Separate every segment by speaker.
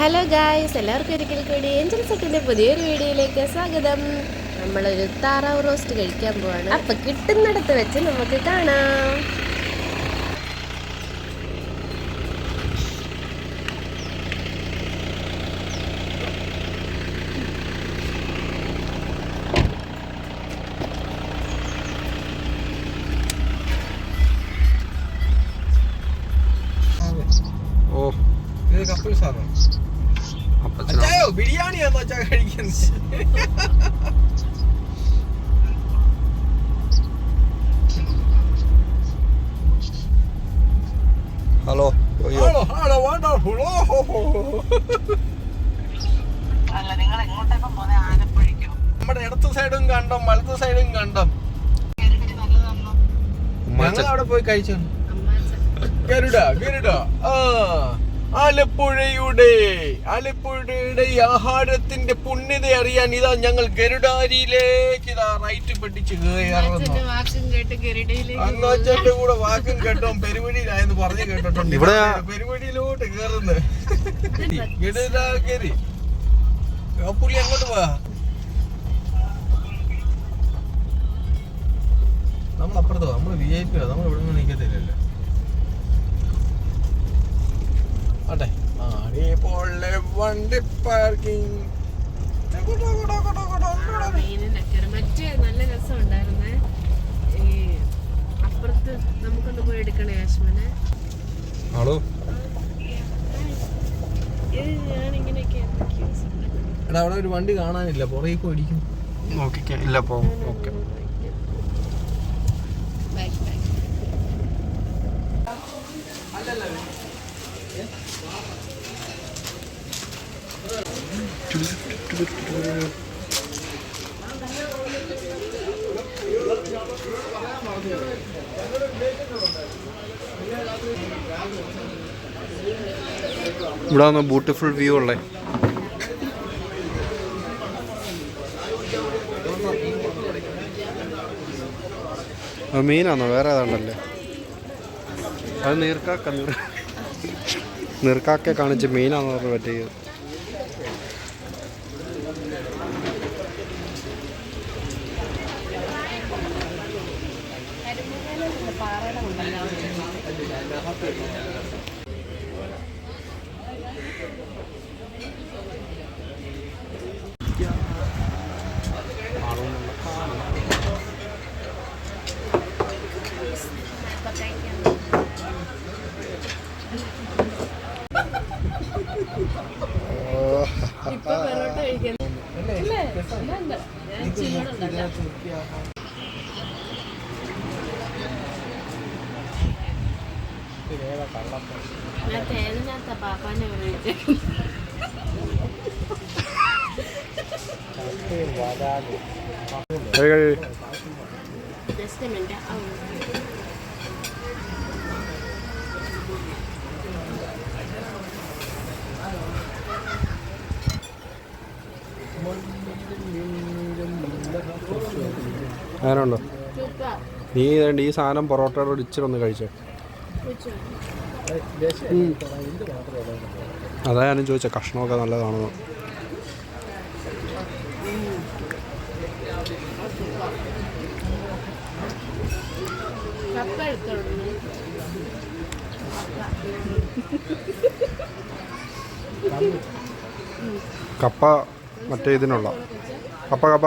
Speaker 1: Hello guys എല്ലാവർക്കും ഒരിക്കൽ കൂടി ഏഞ്ചൽ സെറ്റിന്റെ പുതിയൊരു വീഡിയോയിലേക്ക് സ്വാഗതം. നമ്മളൊരു താറാവ് റോസ്റ്റ് കഴിക്കാൻ പോവാണ്. അപ്പൊ കിട്ടുന്നിടത്ത് വെച്ച് നമുക്ക് കാണാം.
Speaker 2: ഓ
Speaker 3: ഇത് കപ്പിൾസ് ആണോ ബിരിയാണി ഹോ, കഴിക്കുന്നത്.
Speaker 4: അല്ല നിങ്ങൾ എങ്ങോട്ടേക്കും പോന്നെ? ആലപ്പുഴയ്ക്കോ?
Speaker 3: നമ്മുടെ ഇടത്ത് സൈഡും കണ്ടം വലത്ത് സൈഡും കണ്ടം. ഞങ്ങൾ അവിടെ പോയി കഴിച്ചു? ഗരുഡ ഗരുഡ. ആ. ആലപ്പുഴയുടെ ആലപ്പുഴയുടെ ഈ ആഹാരത്തിന്റെ പുണ്യത അറിയാൻ ഇതാ ഞങ്ങൾ ഗരുഡാരിയിലേക്ക് ഇതാ റൈറ്റ് പിടിച്ച് കയറുന്നു.
Speaker 1: കേട്ട് ഗരുഡയിലേക്ക്
Speaker 3: അന്നോച്ചന്റെ കൂടെ വാക്കും കേട്ടോ പെരുവഴിയിലായെന്ന് പറഞ്ഞു കേട്ടിട്ടുണ്ട്.
Speaker 2: ഇവിടെ
Speaker 3: പെരുവഴിയിലോട്ട് കേറുന്നു ഗരുഡാഗരി. പുള്ളി അങ്ങോട്ട് പോവാ നമ്മൾ അപ്പുറത്ത് പോവാ നമ്മൾ വി ഐ പി നമ്മൾ ഇവിടെ നിന്ന് വണ്ടി പാർക്കിംഗ്
Speaker 1: മറ്റേ നല്ല രസം ഉണ്ടായിരുന്നേ ഈ അപ്പുറത്ത് നമുക്കൊന്ന് പോയി എടുക്കണേ
Speaker 2: ഹലോ
Speaker 3: എടാ അവിടെ ഒരു വണ്ടി കാണാനില്ല. പുറകെ പോയിരിക്കും
Speaker 2: നോക്കിക്കാം. ഇല്ല പോ. ഓക്കെ. ഇവിടെ വന്ന ബ്യൂട്ടിഫുൾ വ്യൂ ഉള്ളേ മീനാണോ? വേറെ ഏതാണ്ടല്ലേ? അത് നീർക്കാക്ക നീർ നീർക്കാക്കെ കാണിച്ച് മീനാണെന്ന് പറഞ്ഞ് പറ്റിയത്.
Speaker 1: ഇപ്പൊ പെറോട്ട കഴിക്കുന്നു? ഇല്ല, ഞാൻ ചൂടുണ്ടല്ലോ. Just minute.
Speaker 2: അങ്ങനെയുണ്ടോ നീ ഇതേണ്ട ഈ സാധനം പൊറോട്ടയുടെ ഇച്ചിരി ഒന്ന് കഴിച്ചേ? അതാ ഞാനും ചോദിച്ച കഷ്ണമൊക്കെ നല്ലതാണെന്ന്.
Speaker 1: കപ്പ
Speaker 2: മറ്റേ ഇതിനുള്ള. കപ്പ കപ്പ.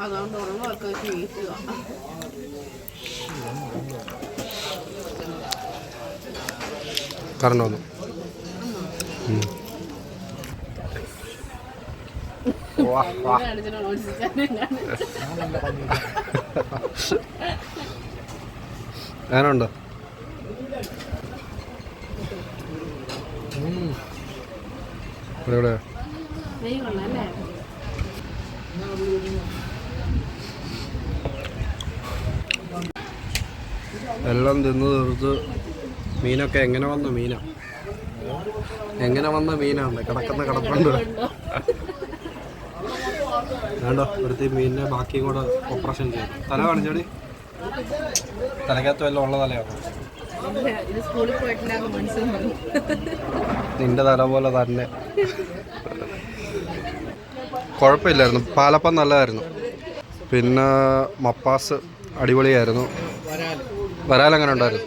Speaker 1: അതുകൊണ്ട് ഉള്ളതൊക്കെ വീട്ടുക
Speaker 2: കറണ്ട് വന്നു. ഉം. വാ വാ അങ്ങനെയുണ്ടോ അടിപൊളിയാ
Speaker 1: നെയ്യ് കൊള്ളാം അല്ലേ
Speaker 2: എല്ലാം തിന്നു തീർത്ത് മീനൊക്കെ എങ്ങനെ വന്ന മീനാ? എങ്ങനെ വന്ന മീനാണ്? കിടക്കുന്ന കിടപ്പുണ്ട്. വേണ്ടോ ഒരുത്തി മീനിനെ ബാക്കി കൂടെ ഓപ്പറേഷൻ ചെയ്യാം തല കാണിച്ചോടി. തലക്കകത്ത് വല്ലതും ഉള്ള തലയാണോ നിന്റെ തല പോലെ തന്നെ. കുഴപ്പമില്ലായിരുന്നു. പാലപ്പം നല്ലതായിരുന്നു. പിന്നെ മപ്പാസ് അടിപൊളിയായിരുന്നു. വരാൽ അങ്ങനെ ഉണ്ടായിരുന്നു.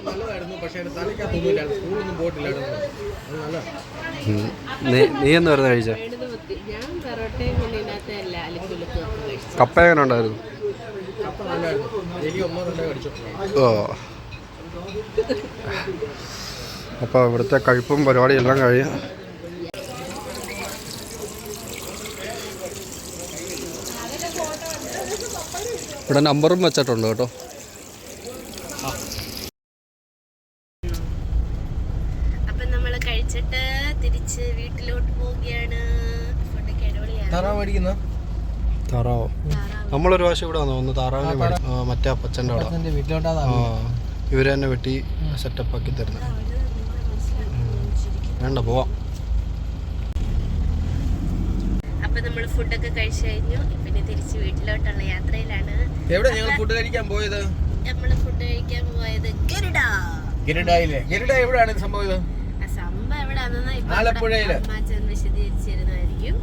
Speaker 2: നീ എന്ന് വരുന്ന കഴിച്ച? കപ്പ എങ്ങനെ ഉണ്ടായിരുന്നു ഓ. അപ്പോൾ ഇവിടുത്തെ കഴിപ്പും പരിപാടിയും എല്ലാം കഴിയും ഇവിടെ നമ്പറും വെച്ചിട്ടുണ്ട് കേട്ടോ
Speaker 1: അപ്പൊ നമ്മൾ കഴിച്ചിട്ട് തിരിച്ച് വീട്ടിലോട്ട് പോവുകയാണ് ഫുഡൊക്കെ അടിപൊളിയാണ്
Speaker 3: താറാവ് മേടിക്കുന്ന
Speaker 2: താറാവോ. നമ്മളൊരു പ്രാവശ്യം ഇവിടെ വന്നു. ഒന്ന് താറാവിനെ മേടി- ആ, മറ്റേ അപ്പച്ചന്റെ അവിടെ.
Speaker 3: വീട്ടിലോട്ടാ
Speaker 2: ആ ഇവർ തന്നെ വെട്ടി സെറ്റപ്പ് ആക്കി തരുന്നത് വേണ്ട പോവാം.
Speaker 1: അപ്പൊ നമ്മൾ ഫുഡൊക്കെ കഴിച്ചു കഴിഞ്ഞു. പിന്നെ തിരിച്ച് വീട്ടിലോട്ടുള്ള യാത്രയിലാണ്.
Speaker 3: എവിടെ ഞങ്ങൾ ഫുഡ് കഴിക്കാൻ പോയത്?
Speaker 1: നമ്മൾ ഫുഡ് കഴിക്കാൻ പോയത് ഗരുഡ.
Speaker 3: ഗിരിഡായിലെ. ഗിരിഡ എവിടെയാണ് ഇത് സംഭവം ഇത്?
Speaker 1: ആ സംഭവം എവിടെയാണെന്ന് ഇപ്പൊ ആലപ്പുഴയിൽ വിശദീകരിച്ചിരുന്നതായിരിക്കും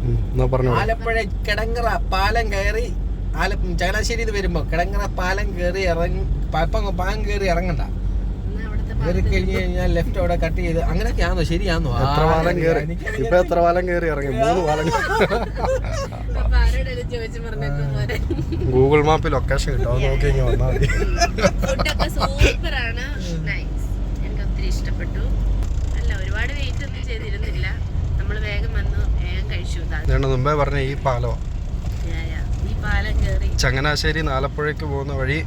Speaker 2: ഉം, എന്നാ പറഞ്ഞു
Speaker 3: ആലപ്പുഴ കിടങ്ങറ പാലം കയറി ആല ചങ്ങനാശ്ശേരി വരുമ്പോ കിടങ്ങറ പാലം കയറി ഇറങ്ങി പാലം കയറി ഇറങ്ങണ്ട. കയറി കഴിഞ്ഞ് കഴിഞ്ഞാൽ ലെഫ്റ്റ് അവിടെ കട്ട് ചെയ്ത് അങ്ങനെയൊക്കെയാണോ ശരിയാണോ
Speaker 2: എത്ര പാലം കയറി? ഇപ്പൊ എത്ര പാലം കയറി ഇറങ്ങി? മൂന്ന് പാലം ഗൂഗിൾ മാപ്പിൽ ലൊക്കേഷൻ കിട്ടും. നോക്കി ഇങ്ങനെ വന്നാൽ മതി.
Speaker 1: സൂപ്പറാണ്. നൈസ് എനിക്ക് ഒത്തിരി ഇഷ്ടപ്പെട്ടു അല്ല ഒരുപാട് വെയിറ്റ് ഒന്നും ചെയ്തിരുന്നില്ല നമ്മൾ വേഗം വന്നു വേഗം കഴിച്ചു ഇതാ.
Speaker 2: ഞാൻ മുമ്പേ പറഞ്ഞ ഈ പാലോ ചങ്ങനാശ്ശേരി നാലപ്പുഴയ്ക്ക് പോകുന്ന വഴി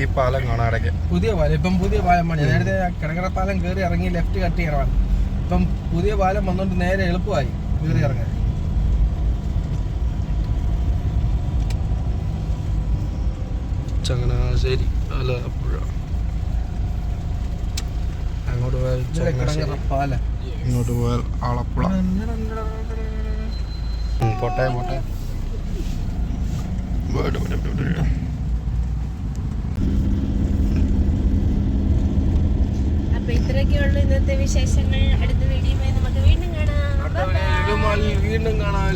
Speaker 2: ഈ പാലം കാണാം ഇടയ്ക്ക്.
Speaker 3: പുതിയ പാലം. ഇപ്പം പുതിയ പാലം പണി നേരത്തെ കിടക്കട പാലം കയറി ഇറങ്ങി ലെഫ്റ്റ് കട്ട് ചെയ്യണം ഇപ്പം പുതിയ പാലം വന്നോണ്ട് നേരെ എളുപ്പമായി കയറി ഇറങ്ങാൻ.
Speaker 2: ചങ്ങനാശ്ശേരി ആലപ്പുഴ അങ്ങോട്ട് പോയാൽ
Speaker 3: കിടങ്ങറ
Speaker 2: ചങ്ങനാശ്ശേരി.
Speaker 3: പാലം.
Speaker 2: ഇങ്ങോട്ട് പോയാൽ ആലപ്പുഴ. പോട്ടെ പോട്ടെ.
Speaker 1: അപ്പൊ ഇത്രയൊക്കെയുള്ളൂ ഇന്നത്തെ വിശേഷങ്ങൾ. അടുത്ത വീഡിയോയുമായി നമുക്ക് വീണ്ടും കാണാം.
Speaker 3: വീണ്ടും കാണാൻ